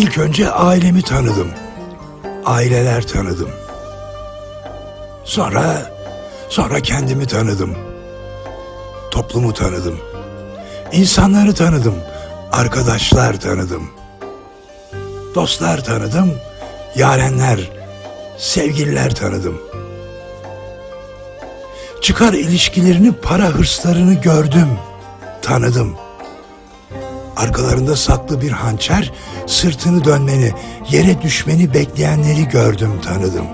İlk önce ailemi tanıdım. Aileler tanıdım. Sonra, sonra kendimi tanıdım. Toplumu tanıdım. İnsanları tanıdım. Arkadaşlar tanıdım. Dostlar tanıdım. Yarenler, sevgililer tanıdım. Çıkar ilişkilerini, para hırslarını gördüm, tanıdım. Arkalarında saklı bir hançer, sırtını dönmeni, yere düşmeni bekleyenleri gördüm, tanıdım.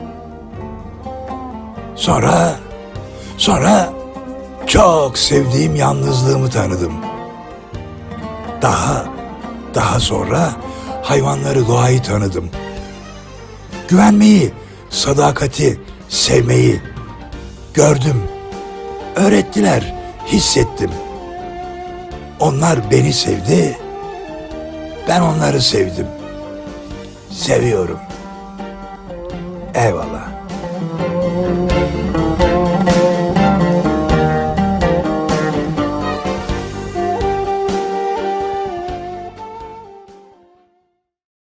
Sonra, sonra çok sevdiğim yalnızlığımı tanıdım. Daha, daha sonra hayvanları, doğayı tanıdım. Güvenmeyi, sadakati, sevmeyi gördüm. Öğrettiler, hissettim. Onlar beni sevdi, ben onları sevdim. Seviyorum. Eyvallah.